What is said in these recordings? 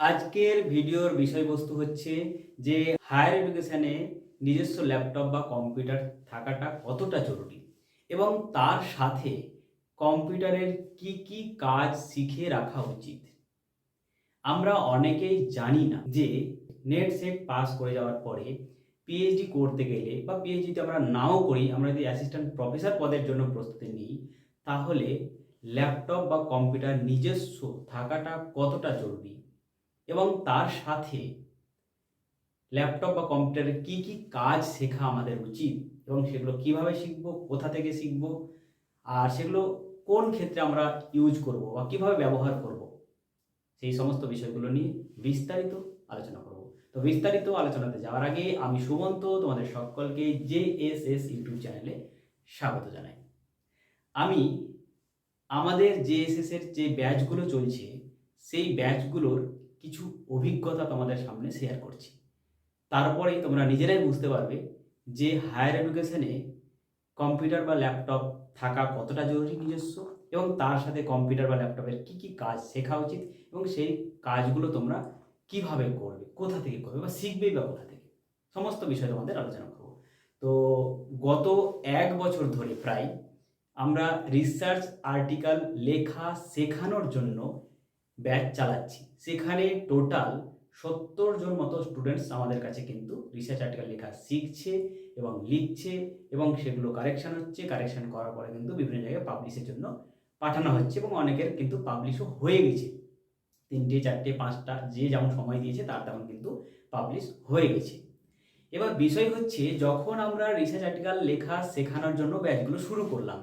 আজকের ভিডিওর বিষয়বস্তু হচ্ছে যে হায়ার এডুকেশানে নিজস্ব ল্যাপটপ বা কম্পিউটার থাকাটা কতটা জরুরি এবং তার সাথে কম্পিউটারের কি কি কাজ শিখে রাখা উচিত। আমরা অনেকেই জানি না যে নেট সেট পাস করে যাওয়ার পরে পিএইচডি করতে গেলে বা পিএইচডিতে আমরা নাও করি, আমরা যদি অ্যাসিস্ট্যান্ট প্রফেসর পদের জন্য প্রস্তুতি নিই, তাহলে ল্যাপটপ বা কম্পিউটার নিজস্ব থাকাটা কতটা জরুরি? এবং তার সাথে ল্যাপটপ বা কম্পিউটারে কি কি কাজ শেখা আমাদের উচিত এবং সেগুলো কীভাবে শিখব, কোথা থেকে শিখব, আর সেগুলো কোন ক্ষেত্রে আমরা ইউজ করব বা কীভাবে ব্যবহার করব, সেই সমস্ত বিষয়গুলো নিয়ে বিস্তারিত আলোচনা করব। তো বিস্তারিত আলোচনাতে যাওয়ার আগে আমি সুমন্ত, তোমাদের সকলকে জে এস এস ইউটিউব চ্যানেলে স্বাগত জানাই। আমি আমাদের জেএসএস এর যে ব্যাচগুলো চলছে, সেই ব্যাচগুলোর কিছু অভিজ্ঞতা তোমাদের সামনে শেয়ার করছি। তারপরেই তোমরা নিজেরাই বুঝতে পারবে যে হায়ার এডুকেশনে কম্পিউটার বা ল্যাপটপ থাকা কতটা জরুরি নিজস্ব এবং তার সাথে কম্পিউটার বা ল্যাপটপের কি কি কাজ শেখা উচিত এবং সেই কাজগুলো তোমরা কীভাবে করবে, কোথা থেকে করবে বা শিখবেই বা কোথা থেকে, সমস্ত বিষয় তোমাদের আলোচনা করব। তো গত এক বছর ধরে প্রায় আমরা রিসার্চ আর্টিকেল লেখা শেখানোর জন্য ব্যাচ চালাচ্ছি। সেখানে টোটাল সত্তর জন মতো স্টুডেন্টস আমাদের কাছে কিন্তু রিসার্চ আর্টিকেল লেখা শিখছে এবং লিখছে এবং সেগুলো কারেকশন হচ্ছে। কারেকশান করার পরে কিন্তু বিভিন্ন জায়গায় পাবলিশের জন্য পাঠানো হচ্ছে এবং অনেকের কিন্তু পাবলিশও হয়ে গেছে। তিনটে, চারটে, পাঁচটা, যে যেমন সময় দিয়েছে তার তেমন কিন্তু পাবলিশ হয়ে গেছে। এবার বিষয় হচ্ছে, যখন আমরা রিসার্চ আর্টিকেল লেখা শেখানোর জন্য ব্যাচগুলো শুরু করলাম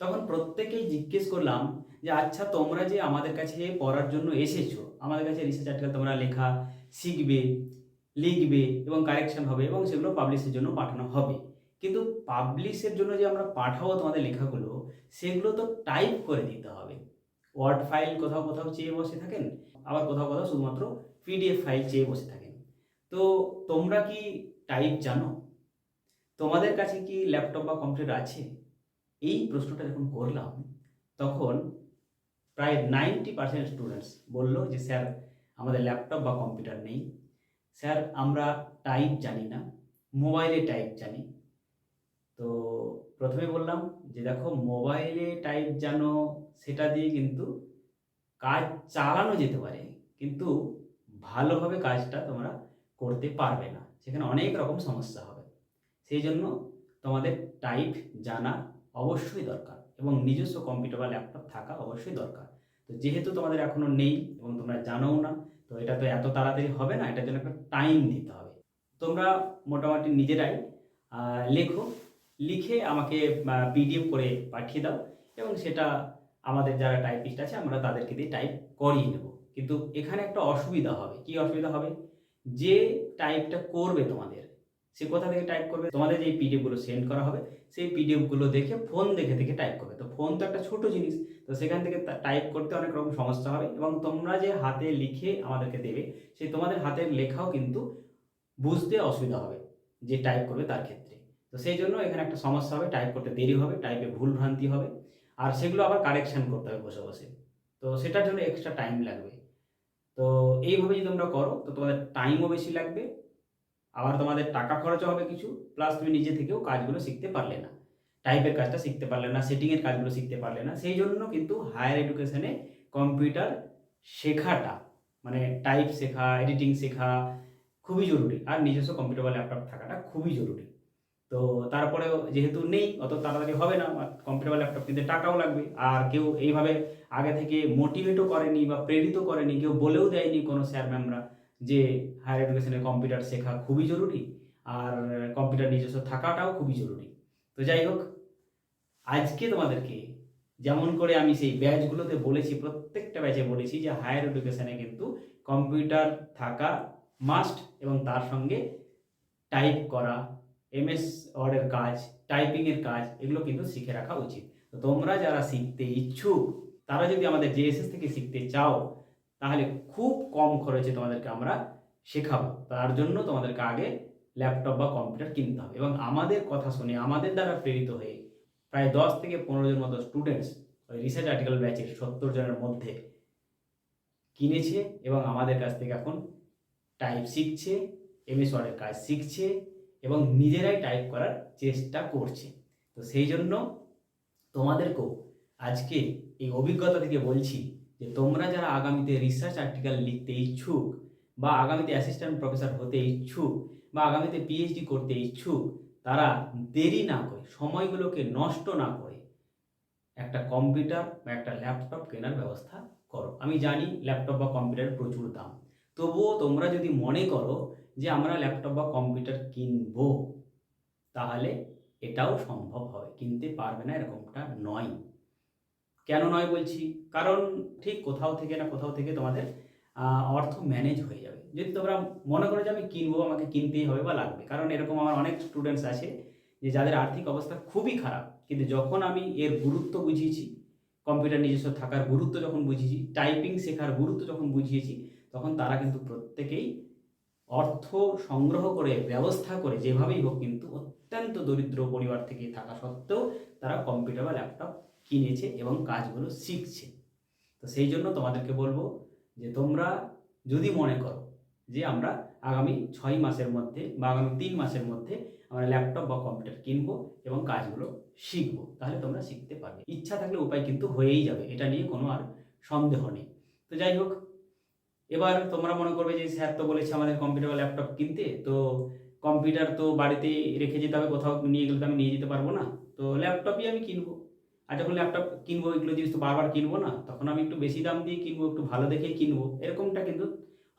তখন প্রত্যেকেই জিজ্ঞেস করলাম যে আচ্ছা তোমরা যে আমাদের কাছে পড়ার জন্য এসেছ, আমাদের কাছে রিসার্চ আর্টিকেল তোমরা লেখা, শিখবে, লিখবে এবং কারেকশন হবে এবং সেগুলো পাবলিশের জন্য পাঠানো হবে। কিন্তু পাবলিশের জন্য যে আমরা পাঠাবো তোমাদের লেখাগুলো, সেগুলো তো টাইপ করে দিতে হবে। ওয়ার্ড ফাইল কোথাও কোথাও চেয়ে বসে থাকেন, আবার কোথাও কোথাও শুধুমাত্র পিডিএফ ফাইল চেয়ে বসে থাকেন। তো তোমরা কি টাইপ জানো? তোমাদের কাছে কি ল্যাপটপ বা কম্পিউটার আছে? এই প্রশ্নটা যখন করলাম, তখন প্রায় নাইনটি পার্সেন্ট স্টুডেন্টস বলল যে, স্যার, আমাদের ল্যাপটপ বা কম্পিউটার নেই। স্যার, আমরা টাইপ জানি না মোবাইলে টাইপ জানি। তো প্রথমে বললাম যে, দেখো মোবাইলে টাইপ জানো, সেটা দিয়ে কিন্তু কাজ চালানো যেতে পারে, কিন্তু ভালোভাবে কাজটা তোমরা করতে পারবে না। সেখানে অনেক রকম সমস্যা হবে। সেই জন্য তোমাদের টাইপ জানা অবশ্যই দরকার এবং নিজস্ব কম্পিউটার বা ল্যাপটপ থাকা অবশ্যই দরকার। তো যেহেতু তোমাদের এখনও নেই এবং তোমরা জানোও না, তো এটা তো এত তাড়াতাড়ি হবে না, এটার জন্য একটা টাইম দিতে হবে। তোমরা মোটামুটি নিজেরাই লেখো, লিখে আমাকে পিডিএফ করে পাঠিয়ে দাও এবং সেটা আমাদের যারা টাইপিস্ট আছে, আমরা তাদেরকে দিয়ে টাইপ করিয়ে নেব। কিন্তু এখানে একটা অসুবিধা হবে। কি অসুবিধা হবে? যে টাইপটা করবে তোমাদের সে কোথা থেকে টাইপ করবে? তোমাদের যে পিডিএফগুলো সেন্ড করা হবে, সেই পিডিএফগুলো দেখে ফোন দেখে দেখে টাইপ করবে। তো ফোন তো একটা ছোট জিনিস, তো সেখান থেকে টাইপ করতে অনেক রকম সমস্যা হবে এবং তোমরা যে হাতে লিখে আমাদেরকে দেবে সেই তোমাদের হাতের লেখাও কিন্তু বুঝতে অসুবিধা হবে যে টাইপ করবে তার ক্ষেত্রে। তো সেই জন্য এখানে একটা সমস্যা হবে টাইপ করতে দেরি হবে টাইপে ভুল ভ্রান্তি হবে। আর সেগুলো আবার কারেকশান করতে হবে বসে বসে। তো সেটার জন্য এক্সট্রা টাইম লাগবে। তো এইভাবে যদি তোমরা করো, তো তোমাদের টাইমও বেশি লাগবে আবার তোমাদের টাকা খরচ হবে কিছু প্লাস তুমি নিজে থেকেও কাজগুলো শিখতে পারলে না। টাইপের কাজটা শিখতে পারলে না সেটিংয়ের কাজগুলো শিখতে পারলে না। সেই জন্য কিন্তু হায়ার এডুকেশনে কম্পিউটার শেখাটা মানে টাইপ শেখা এডিটিং শেখা খুবই জরুরি। আর নিজস্ব কম্পিউটার বা ল্যাপটপ থাকাটা খুবই জরুরি। তো তারপরেও যেহেতু নেই, অত তাড়াতাড়ি হবে না কম্পিউটার বা ল্যাপটপ কিনতে টাকাও লাগবে। আর কেউ এইভাবে আগে থেকে মোটিভেটও করেনি বা প্রেরিত করেনি, কেউ বলেও দেয়নি কোনো স্যার ম্যামরা যে হায়ার এডুকেশনে কম্পিউটার শেখা খুবই জরুরি আর কম্পিউটার নিজস্ব থাকাটাও খুবই জরুরি। তো যাই হোক, আজকে তোমাদেরকে যেমন করে আমি সেই ব্যাচগুলোতে বলেছি, প্রত্যেকটা ব্যাচে বলেছি যে হায়ার এডুকেশনে কিন্তু কম্পিউটার থাকা মাস্ট এবং তার সঙ্গে টাইপ করা এমএস ওয়ার্ডের কাজ টাইপিংয়ের কাজ, এগুলো কিন্তু শিখে রাখা উচিত। তো তোমরা যারা শিখতে ইচ্ছুক, তারা যদি আমাদের জেএসএস থেকে শিখতে চাও তাহলে খুব কম খরচে তোমাদেরকে আমরা শেখাবো। তার জন্য তোমাদেরকে আগে ল্যাপটপ বা কম্পিউটার কিনতে হবে। এবং আমাদের কথা শুনে, আমাদের দ্বারা প্রেরিত হয়ে প্রায় দশ থেকে পনেরো জন মতো স্টুডেন্টস ওই রিসার্চ আর্টিকেল ব্যাচের সত্তর জনের মধ্যে কিনেছে এবং আমাদের কাছ থেকে এখন টাইপ শিখছে এমএস ওয়ার্ডের কাজ শিখছে এবং নিজেরাই টাইপ করার চেষ্টা করছে। তো সেই জন্য তোমাদেরকেও আজকে এই অভিজ্ঞতা থেকে বলছি যে তোমরা যারা আগামীতে রিসার্চ আর্টিকেল লিখতে ইচ্ছুক বা আগামীতে অ্যাসিস্ট্যান্ট প্রফেসর হতে ইচ্ছুক বা আগামীতে পিএইচডি করতে ইচ্ছুক, তারা দেরি না করে, সময়গুলোকে নষ্ট না করে একটা কম্পিউটার বা একটা ল্যাপটপ কেনার ব্যবস্থা করো। আমি জানি ল্যাপটপ বা কম্পিউটারের প্রচুর দাম। তবুও তোমরা যদি মনে করো যে আমরা ল্যাপটপ বা কম্পিউটার কিনবো, তাহলে এটাও সম্ভব হবে। কিনতে পারবে না এরকমটা নয়। কেন নয় বলছি? কারণ ঠিক কোথাও থেকে না কোথাও থেকে তোমাদের অর্থ ম্যানেজ হয়ে যাবে। যদি তোমরা মনে করো যে আমি কিনবো, আমাকে কিনতেই হবে বা লাগবে। কারণ এরকম আমার অনেক স্টুডেন্টস আছে যে যাদের আর্থিক অবস্থা খুবই খারাপ। কিন্তু যখন আমি এর গুরুত্ব বুঝিয়েছি কম্পিউটার নিজস্ব থাকার গুরুত্ব যখন বুঝিয়েছি টাইপিং শেখার গুরুত্ব যখন বুঝিয়েছি, তখন তারা কিন্তু প্রত্যেকেই অর্থ সংগ্রহ করে, ব্যবস্থা করে যেভাবেই হোক কিন্তু অত্যন্ত দরিদ্র পরিবার থেকে থাকা সত্ত্বেও তারা কম্পিউটার বা ল্যাপটপ কিনেছে এবং কাজগুলো শিখছে। তো সেই জন্য তোমাদেরকে বলব যে তোমরা যদি মনে করো যে আমরা আগামী ছয় মাসের মধ্যে বা আগামী তিন মাসের মধ্যে আমরা ল্যাপটপ বা কম্পিউটার কিনবো এবং কাজগুলো শিখব, তাহলে তোমরা শিখতে পারবে। ইচ্ছা থাকলে উপায় কিন্তু হয়েই যাবে, এটা নিয়ে কোনো আর সন্দেহ নেই। তো যাই হোক, এবার তোমরা মনে করবে যে স্যার তো বলেছে আমাদের কম্পিউটার বা ল্যাপটপ কিনতে, তো কম্পিউটার তো বাড়িতে রেখে যেতে হবে, কোথাও নিয়ে গেলে তো আমি নিয়ে যেতে পারব না, তো ল্যাপটপই আমি কিনবো। আর যখন ল্যাপটপ কিনবো, এগুলো জিনিস তো বারবার কিনবো না, তখন আমি একটু বেশি দাম দিয়ে কিনবো, একটু ভালো দেখে কিনবো, এরকমটা কিন্তু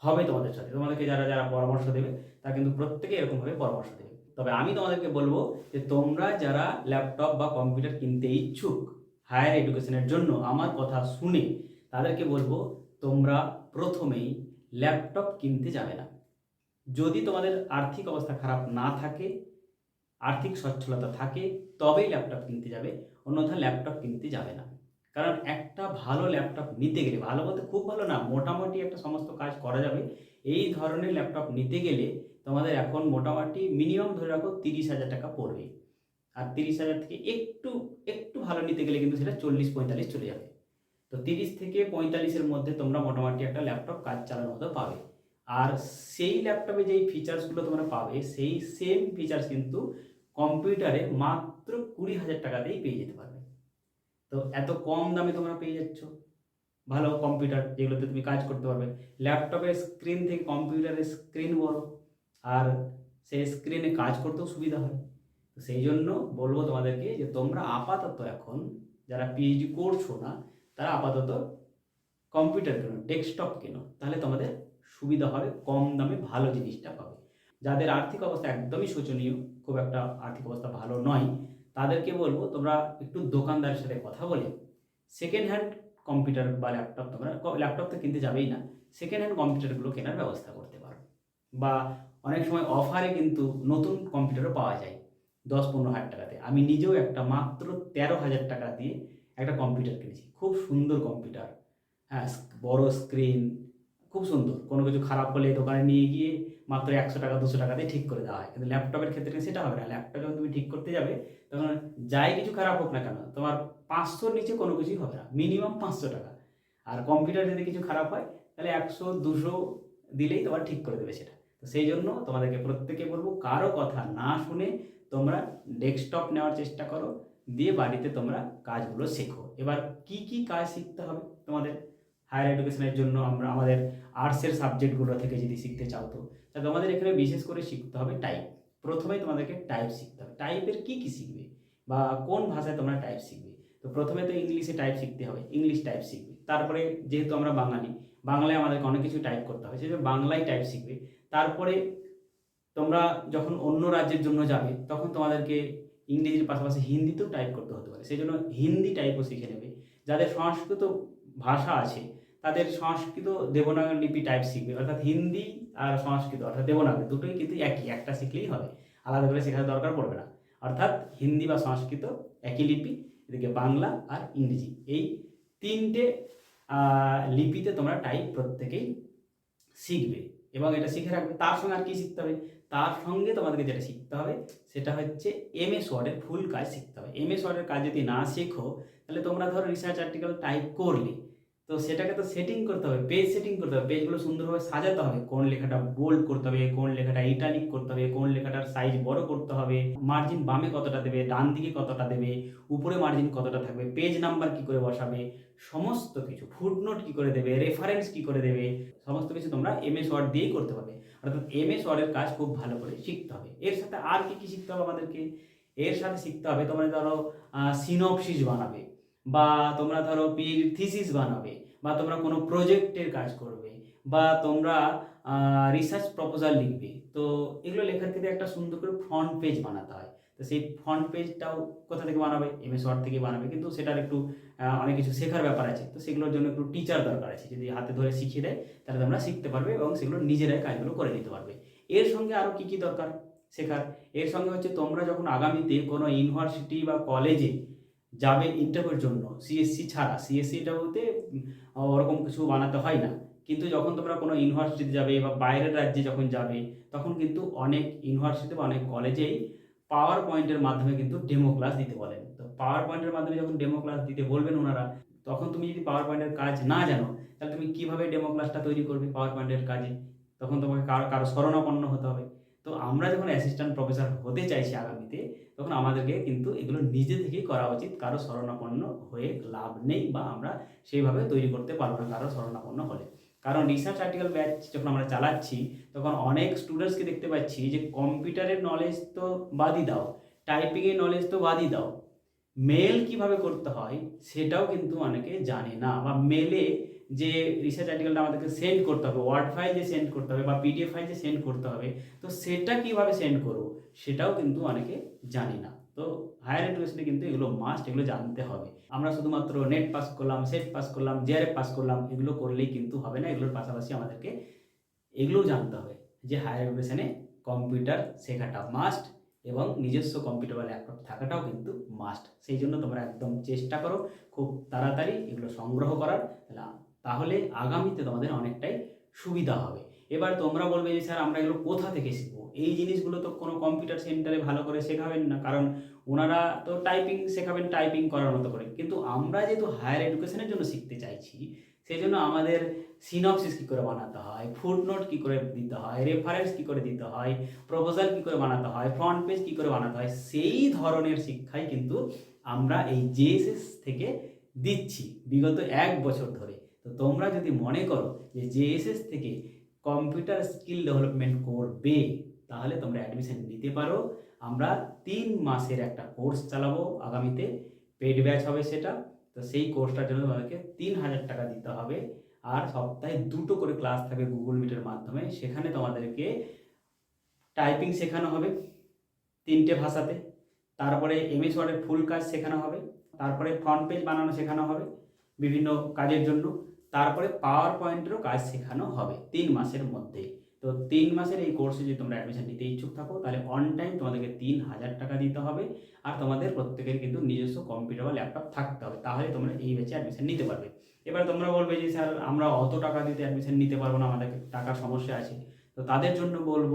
হবে তোমাদের সাথে। তোমাদেরকে যারা যারা পরামর্শ দেবে, তারা কিন্তু প্রত্যেকে এরকমভাবে পরামর্শ দেবে। তবে আমি তোমাদেরকে বলব যে তোমরা যারা ল্যাপটপ বা কম্পিউটার কিনতে ইচ্ছুক, হায়ার এডুকেশনের জন্য আমার কথা শুনে, তাদেরকে বলব তোমরা প্রথমেই ল্যাপটপ কিনতে যাবে না। যদি তোমাদের আর্থিক অবস্থা খারাপ না থাকে, আর্থিক সচ্ছলতা থাকে, তবেই ল্যাপটপ কিনতে যাবে। অন্যথা ল্যাপটপ কিনতে যাবে না। কারণ একটা ভালো ল্যাপটপ নিতে গেলে, ভালো বলতে খুব ভালো না, মোটামুটি একটা সমস্ত কাজ করা যাবে। এই ধরনের ল্যাপটপ নিতে গেলে তোমাদের এখন মোটামুটি মিনিমাম ধরে রাখো তিরিশ হাজার টাকা পড়বে। আর তিরিশ হাজার থেকে একটু একটু ভালো নিতে গেলে কিন্তু সেটা চল্লিশ পঁয়তাল্লিশ চলে যাবে। তো তিরিশ থেকে পঁয়তাল্লিশের মধ্যে তোমরা মোটামুটি একটা ল্যাপটপ কাজ চালানোর মতো পাবে। আর সেই ল্যাপটপে যেই ফিচার্সগুলো তোমরা পাবে, সেই সেম ফিচার্স কিন্তু কম্পিউটারে মাত্র কুড়ি হাজার টাকাতেই পেয়ে যেতে পারবে। তো এত কম দামে তোমরা পেয়ে যাচ্ছ। ভালো কম্পিউটার যেগুলোতে তুমি কাজ করতে পারবে। ল্যাপটপের স্ক্রিন থেকে কম্পিউটারের স্ক্রিন বড়, আর সেই স্ক্রিনে কাজ করতেও সুবিধা হয়। তো সেই জন্য বলব তোমাদেরকে যে তোমরা আপাতত এখন যারা পিএইচডি করছ না, তারা আপাতত কম্পিউটার কেনো, ডেস্কটপ কেনো, তাহলে তোমাদের সুবিধা হবে, কম দামে ভালো জিনিসটা পাবে। যাদের আর্থিক অবস্থা একদমই শোচনীয়, খুব একটা আর্থিক অবস্থা ভালো নয়, তাদেরকে বলব তোমরা একটু দোকানদারের সাথে কথা বলে সেকেন্ড হ্যান্ড কম্পিউটার বা ল্যাপটপ তোমরা ল্যাপটপ তো কিনতে যাবেই না সেকেন্ড হ্যান্ড কম্পিউটারগুলো কেনার ব্যবস্থা করতে পারো। বা অনেক সময় অফারে কিন্তু নতুন কম্পিউটারও পাওয়া যায়, দশ পনেরো হাজার টাকাতে। আমি নিজেও একটা মাত্র তেরো হাজার টাকা দিয়ে একটা কম্পিউটার কিনেছি, খুব সুন্দর কম্পিউটার হ্যাঁ বড় স্ক্রিন খুব সুন্দর। কোনো কিছু খারাপ হলে দোকানে নিয়ে গিয়ে মাত্র একশো টাকা, দুশো টাকাতে ঠিক করে দেওয়া হয়। কিন্তু ল্যাপটপের ক্ষেত্রে সেটা হবে না। ল্যাপটপ যখন তুমি ঠিক করতে যাবে, তখন যাই কিছু খারাপ হোক না কেন, তোমার পাঁচশোর নিচে কোনো কিছুই হবে না। মিনিমাম পাঁচশো টাকা। আর কম্পিউটার যদি কিছু খারাপ হয়, তাহলে একশো, দুশো দিলেই তোমার ঠিক করে দেবে সেটা। তো সেই জন্য তোমাদেরকে প্রত্যেকে বলব, কারও কথা না শুনে তোমরা ডেস্কটপ নেওয়ার চেষ্টা করো, দিয়ে বাড়িতে তোমরা কাজগুলো শেখো। এবার কি কি কাজ শিখতে হবে তোমাদের? হায়ার এডুকেশনের জন্য আমরা আমাদের আর্টসের সাবজেক্টগুলো থেকে যদি শিখতে চাও তো তা তোমাদের এখানে বিশেষ করে শিখতে হবে টাইপ প্রথমেই তোমাদেরকে টাইপ শিখতে হবে। টাইপের কী কী শিখবে? বা কোন ভাষায় তোমরা টাইপ শিখবে? তো প্রথমে তো ইংলিশে টাইপ শিখতে হবে, ইংলিশ টাইপ শিখবে। তারপরে যেহেতু আমরা বাঙালি, বাংলায় আমাদেরকে অনেক কিছু টাইপ করতে হবে। সেজন্য বাংলায় টাইপ শিখবে। তারপরে তোমরা যখন অন্য রাজ্যের জন্য যাবে, তখন তোমাদেরকে ইংরেজির পাশাপাশি হিন্দিতেও টাইপ করতে হতে পারে। সেই জন্য হিন্দি টাইপও শিখে নেবে। যাদের সংস্কৃত ভাষা আছে তাদের সংস্কৃত দেবনাগরী লিপি টাইপ শিখবে। অর্থাৎ হিন্দি আর সংস্কৃত, অর্থাৎ দেবনাগরী দুটোই কিন্তু একই, একটা শিখলেই হবে। আলাদা করে শেখার দরকার পড়বে না। অর্থাৎ হিন্দি বা সংস্কৃত একই লিপি, এদিকে বাংলা আর ইংরেজি। এই তিনটে লিপিতে তোমরা টাইপ প্রত্যেকেই শিখবে এবং এটা শিখে রাখবে। তার সঙ্গে আর কি শিখতে হবে? তার সঙ্গে তোমাদেরকে যেটা শিখতে হবে, সেটা হচ্ছে এম এস ওয়ার্ডের ফুল কাজ শিখতে হবে। এম এস ওয়ার্ডের কাজ যদি না শেখো, তাহলে তোমরা ধরো রিসার্চ আর্টিকেল টাইপ করলে তো সেটাকে তো সেটিং করতে হবে পেজ সেটিং করতে হবে পেজগুলো সুন্দরভাবে সাজাতে হবে। কোন লেখাটা বোল্ড করতে হবে, কোন লেখাটা ইটালিক করতে হবে, কোন লেখাটার সাইজ বড় করতে হবে মার্জিন বামে কতটা দেবে, ডান দিকে কতটা দেবে, উপরে মার্জিন কতটা থাকবে পেজ নাম্বার কি করে বসাবে, সমস্ত কিছু ফুটনোট কি করে দেবে রেফারেন্স কি করে দেবে, সমস্ত কিছু তোমরা এম এস ওয়ার্ড দিয়েই করতে পারবে। অর্থাৎ এম এস ওয়ার্ডের কাজ খুব ভালো করে শিখতে হবে। এর সাথে আর কি কি শিখতে হবে আমাদেরকে? এর সাথে শিখতে হবে তোমরা ধরো সিনপসিস বানাবে। বা তোমরা ধরো পির থিসিস বানাবে, বা তোমরা কোনো প্রজেক্টের কাজ করবে, বা তোমরা রিসার্চ প্রপোজাল লিখবে, তো এগুলো লেখার ক্ষেত্রে একটা সুন্দর করে ফ্রন্ট পেজ বানাতে হয়। তো সেই ফ্রন্ট পেজটাও কোথা থেকে বানাবে? এমএস ওয়ার্ড থেকে বানাবে, কিন্তু সেটার একটু অনেক কিছু শেখার ব্যাপার আছে। তো সেগুলোর জন্য একটু টিচার দরকার আছে, যদি হাতে ধরে শিখিয়ে দেয়, তাহলে তোমরা শিখতে পারবে এবং সেগুলো নিজেরাই কাজগুলো করে নিতে পারবে। এর সঙ্গে আরও কী কী দরকার শেখার? এর সঙ্গে হচ্ছে তোমরা যখন আগামীতে কোনো ইউনিভার্সিটি বা কলেজে যাবে ইন্টারভিউর জন্য। সিএসসি ছাড়া। সিএসসি ইন্টারভিউতে ওরকম কিছু বানাতে হয় না। কিন্তু যখন তোমরা কোনো ইউনিভার্সিটিতে যাবে বা বাইরের রাজ্যে যখন যাবে, তখন কিন্তু অনেক ইউনিভার্সিটি বা অনেক কলেজেই পাওয়ার পয়েন্টের মাধ্যমে কিন্তু ডেমো ক্লাস দিতে বলেন। তো পাওয়ার পয়েন্টের মাধ্যমে যখন ডেমো ক্লাস দিতে বলবেন ওনারা, তখন তুমি যদি পাওয়ার পয়েন্টের কাজ না জানো, তাহলে তুমি কীভাবে ডেমো ক্লাসটা তৈরি করবে পাওয়ার পয়েন্টের কাজে? তখন তোমাকে কারও কারও শরণাপন্ন হতে হবে। তো আমরা যখন অ্যাসিস্ট্যান্ট প্রফেসর হতে চাইছি আগামীতে তখন আমাদেরকে কিন্তু এগুলো নিজে থেকেই করা উচিত। কারও শরণাপন্ন হয়ে লাভ নেই বা আমরা সেইভাবে তৈরি করতে পারব না কারও শরণাপন্ন হলে। কারণ রিসার্চ আর্টিকেল ব্যাচ যখন আমরা চালাচ্ছি, তখন অনেক স্টুডেন্টসকে দেখতে পাচ্ছি যে কম্পিউটারের নলেজ তো বাদই দাও টাইপিংয়ের নলেজ তো বাদই দাও। মেল কীভাবে করতে হয়, সেটাও কিন্তু অনেকে জানে না বা মেলে যে রিসার্চ আর্টিকেলটা আমাদেরকে সেন্ড করতে হবে ওয়ার্ড ফাইল যে সেন্ড করতে হবে বা পিডিএফ ফাইল যে সেন্ড করতে হবে, তো সেটা কীভাবে সেন্ড করব সেটাও কিন্তু অনেকে জানি না। তো হায়ার এডুকেশনে কিন্তু এগুলো মাস্ট এগুলো জানতে হবে। আমরা শুধুমাত্র নেট পাস করলাম সেট পাস করলাম জেআরএফ পাস করলাম, এগুলো করলেই কিন্তু হবে না, এগুলোর পাশাপাশি আমাদেরকে এগুলোও জানতে হবে যে হায়ার এডুকেশনে কম্পিউটার শেখাটা মাস্ট এবং নিজস্ব কম্পিউটার বা ল্যাপটপ থাকাটাও কিন্তু মাস্ট সেই জন্য তোমরা একদম চেষ্টা করো, খুব তাড়াতাড়ি এগুলো সংগ্রহ করার, তাহলে- তাহলে আগামীতে তোমাদের অনেকটাই সুবিধা হবে। এবার তোমরা বলবে যে, স্যার, আমরা এগুলো কোথা থেকে শিখব? এই জিনিসগুলো তো কোনো কম্পিউটার সেন্টারে ভালো করে শেখাবেন না, কারণ ওনারা তো টাইপিং শেখাবেন টাইপিং করার মতো করে। কিন্তু আমরা যেহেতু হায়ার এডুকেশনের জন্য শিখতে চাইছি সেই জন্য আমাদের সিনপসিস কী করে বানাতে হয় ফুড নোট কী করে দিতে হয় রেফারেন্স কী করে দিতে হয় প্রপোজাল কী করে বানাতে হয় ফ্রন্ট পেজ কী করে বানাতে হয়, সেই ধরনের শিক্ষাই কিন্তু আমরা এই জেএসএস থেকে দিচ্ছি। বিগত এক বছর ধরে। তো তোমরা যদি মনে করো যে জেএসএস থেকে কম্পিউটার স্কিল ডেভেলপমেন্ট করবে, তাহলে তোমরা অ্যাডমিশন নিতে পারো। আমরা তিন মাসের একটা কোর্স চালাবো, আগামীতে পেড ব্যাচ হবে সেটা। তো সেই কোর্সটার জন্য তোমাদেরকে তিন হাজার টাকা দিতে হবে। আর সপ্তাহে দুটো করে ক্লাস থাকবে গুগল মিটের মাধ্যমে। সেখানে তোমাদেরকে টাইপিং শেখানো হবে তিনটে ভাষাতে। তারপরে এমএস ওয়ার্ডের ফুল কাজ শেখানো হবে। তারপরে ফ্রন্ট পেজ বানানো শেখানো হবে বিভিন্ন কাজের জন্য। তারপরে পাওয়ার পয়েন্টেরও কাজ শেখানো হবে তিন মাসের মধ্যে। তো তিন মাসের এই কোর্সে যদি তোমরা অ্যাডমিশন নিতে ইচ্ছুক থাকো, তাহলে অন টাইম তোমাদেরকে তিন হাজার টাকা দিতে হবে আর তোমাদের প্রত্যেকের কিন্তু নিজস্ব কম্পিউটার বা ল্যাপটপ থাকতে হবে, তাহলে তোমরা এই ব্যাচে অ্যাডমিশন নিতে পারবে। এবার তোমরা বলবে যে, স্যার, আমরা অত টাকা দিতে অ্যাডমিশন নিতে পারব না, আমাদের টাকার সমস্যা আছে। তো তাদের জন্য বলব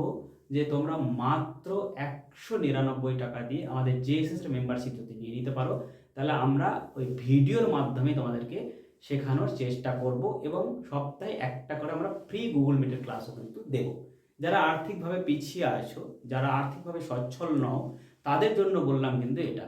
যে, তোমরা মাত্র একশো নিরানব্বই টাকা দিয়ে আমাদের জেএসএস মেম্বারশিপ যদি নিয়ে নিতে পারো, তাহলে আমরা ওই ভিডিওর মাধ্যমে তোমাদেরকে শেখানোর চেষ্টা করব এবং সপ্তাহে একটা করে আমরা ফ্রি গুগল মিটের ক্লাসও কিন্তু দেবো। যারা আর্থিকভাবে পিছিয়ে আছো, যারা আর্থিকভাবে সচ্ছল নও, তাদের জন্য বললাম কিন্তু এটা।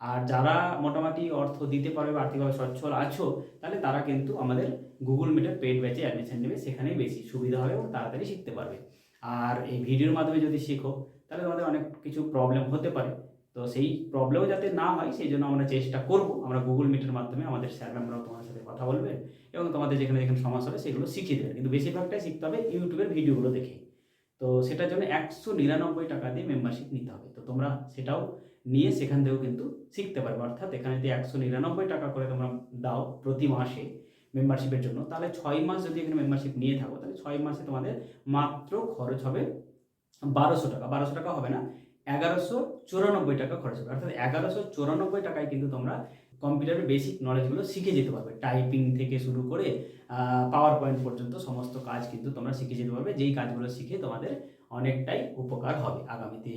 আর যারা মোটামুটি অর্থ দিতে পারবে বা আর্থিকভাবে সচ্ছল আছো, তাহলে তারা কিন্তু আমাদের গুগল মিটের পেড ব্যাচে অ্যাডমিশন নেবে, সেখানেই বেশি সুবিধা হবে এবং তাড়াতাড়ি শিখতে পারবে। আর এই ভিডিওর মাধ্যমে যদি শেখো, তাহলে তোমাদের অনেক কিছু প্রবলেম হতে পারে। তো সেই প্রবলেমও যাতে না হয়, সেই জন্য আমরা চেষ্টা করব, আমরা গুগল মিটের মাধ্যমে আমাদের স্যার ম্যামরাও তোমার কথা বলবে এবং তোমাদের যেখানে যেখানে সমস্যা হবে সেগুলো শিখিয়ে দেবে। কিন্তু বেশিরভাগটাই শিখতে হবে ইউটিউবের ভিডিওগুলো দেখে। তো সেটার জন্য একশো নিরানব্বই টাকা দিয়ে মেম্বারশিপ নিতে হবে। তো তোমরা সেটাও নিয়ে সেখান থেকেও কিন্তু শিখতে পারবে। অর্থাৎ এখানে যদি একশো নিরানব্বই টাকা করে তোমরা দাও প্রতি মাসে মেম্বারশিপের জন্য, তাহলে ছয় মাস যদি এখানে মেম্বারশিপ নিয়ে থাকো, তাহলে ছয় মাসে তোমাদের মাত্র খরচ হবে বারোশো টাকা। বারোশো টাকা হবে না, এগারোশো চুরানব্বই টাকা খরচ হবে। অর্থাৎ এগারোশো চুরানব্বই টাকায় কিন্তু তোমরা কম্পিউটারের বেসিক নলেজগুলো শিখে যেতে পারবে। টাইপিং থেকে শুরু করে পাওয়ার পয়েন্ট পর্যন্ত সমস্ত কাজ কিন্তু তোমরা শিখে যেতে পারবে। যেই কাজগুলো শিখে তোমাদের অনেকটাই উপকার হবে আগামীতে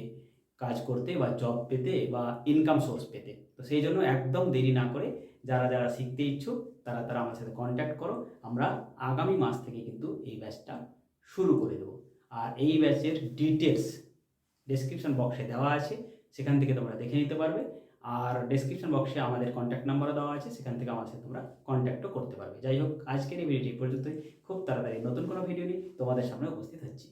কাজ করতে বা জব পেতে বা ইনকাম সোর্স পেতে। তো সেই জন্য একদম দেরি না করে যারা যারা শিখতে ইচ্ছুক, তারা তারা আমার সাথে কন্ট্যাক্ট করো। আমরা আগামী মাস থেকে কিন্তু এই ব্যাচটা শুরু করে দেবো। আর এই ব্যাচের ডিটেলস ডেসক্রিপশন বক্সে দেওয়া আছে। সেখান থেকে তোমরা দেখে নিতে পারবে। আর ডেসক্রিপশন বক্সে আমাদের কন্ট্যাক্ট নাম্বারও দেওয়া আছে, সেখান থেকে আমার সাথে তোমরা কন্ট্যাক্টও করতে পারবে। যাই হোক, আজকের এই ভিডিওটি পর্যন্তই। খুব তাড়াতাড়ি নতুন কোনো ভিডিও নিয়ে তোমাদের সামনে উপস্থিত হচ্ছি।